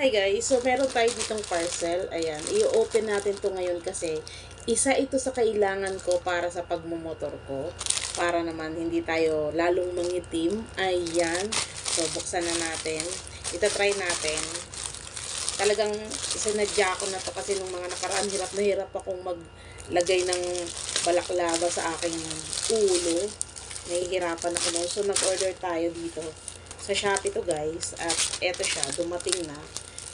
Hi guys, so meron tayo ditong parcel. Ayan, i-open natin to ngayon kasi isa ito sa kailangan ko para sa pagmumotor ko. Para naman hindi tayo lalong mangitim. Ayan. So, buksan na natin. Ito try natin. Talagang isinadya ko na to kasi nung mga nakaraan, hirap na hirap akong maglagay ng balaklava sa aking ulo. Nahihirapan ako na. So, nag-order tayo dito sa Shopee to guys. At eto siya, dumating na.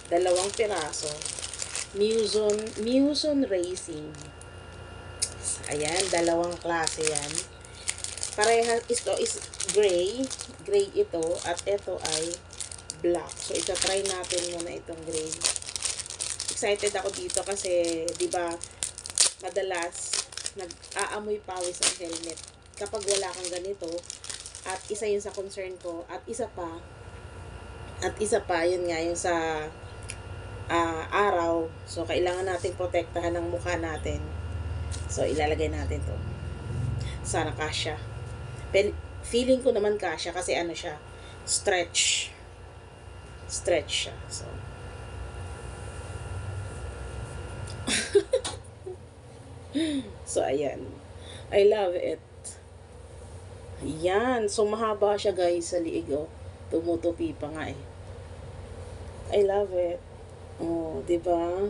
Dalawang piraso. Muson, Muson Racing. Ayan, dalawang klase yan. Pareha, ito is gray. Gray ito. At ito ay black. So, ito try natin muna itong gray. Excited ako dito kasi, di ba, madalas, nag-aamoy pawis ang helmet. Kapag wala kang ganito, at isa yun sa concern ko, at isa pa, at isa pa, yun nga, yung sa ah, araw. So, kailangan natin protektahan ng mukha natin. So, ilalagay natin to. Sana kasya. Pel- feeling ko naman kasya kasi ano siya, stretch. Stretch siya. So, so ayan. I love it. Yan. So, mahaba siya guys sa liig. Oh. Tumutupi pa nga eh. I love it. Oh, di ba?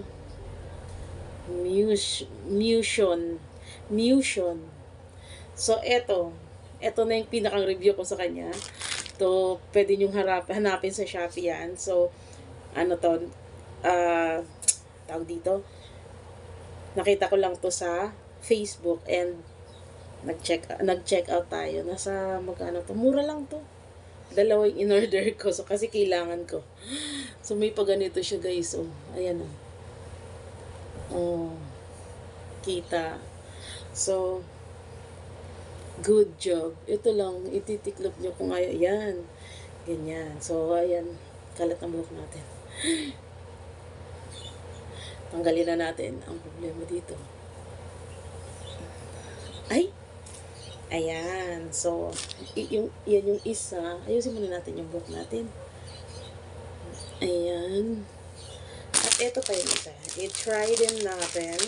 Mus Musion. Musion. So, eto. Eto na yung pinakang review ko sa kanya. To, pwede nyong harap, hanapin sa Shopee yan. So, ano to, ah, tawag dito, nakita ko lang to sa Facebook and nag-check nag-check out tayo. Nasa magkano to? Mura lang to. Dalawa in-order ko. So, kasi kailangan ko. So, may pa ganito siya, guys. Oh, ayan oh. Oh. Kita. So, good job. Ito lang, ititiklop nyo kung ayaw. Yan. Ganyan. So, ayan. Kalat ang buhok natin. Tanggalin na natin ang problema dito. Ay! Ayan. So, yung, yan yung isa. Ayusin muna natin yung buhok natin. Ayan. At ito pa yung isa. I-try din natin.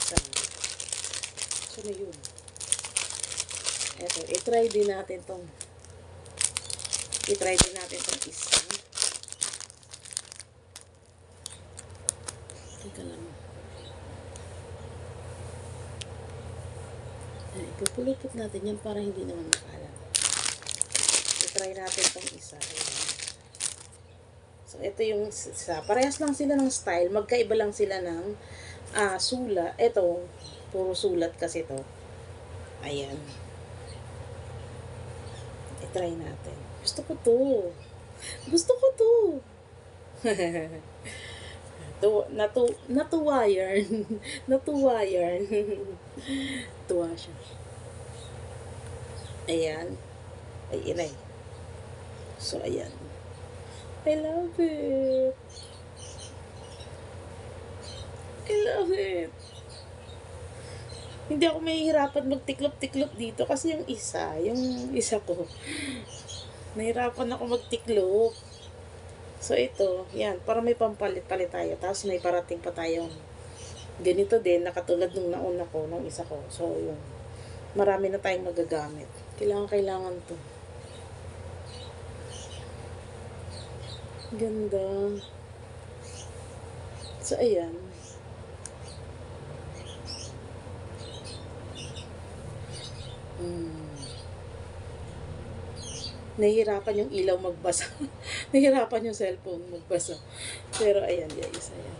Saan? Saan yun? Ito. I-try din natin tong i-try din natin tong isa. Teka lang. Ay, pupulupot natin yan para hindi naman makalat. I-try natin tong isa. Ayan. So, ito yung isa. Parehas lang sila ng style. Magkaiba lang sila ng ah, sula. Ito, puro sulat kasi to. Ayan. I-try natin. Gusto ko to. Gusto ko to. to natu natuwa yarn. natuwa yarn. Tuwa siya. Ayan. Ay, inay. So, ayan. I love it. I love it. Hindi ako mahihirapan magtiklop-tiklop dito kasi yung isa, yung isa ko, nahirapan ako magtiklop. So, ito, yan, para may pampalit-palit tayo. Tapos may parating pa tayong ganito din, nakatulad nung nauna ko, nung isa ko. So, yun. Marami na tayong magagamit. Kailangan, kailangan to. Ganda. So, ayan. Nahihirapan yung ilaw magbasa. Nahihirapan yung cellphone magbasa. Pero ayan guys, ayan.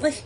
Ay,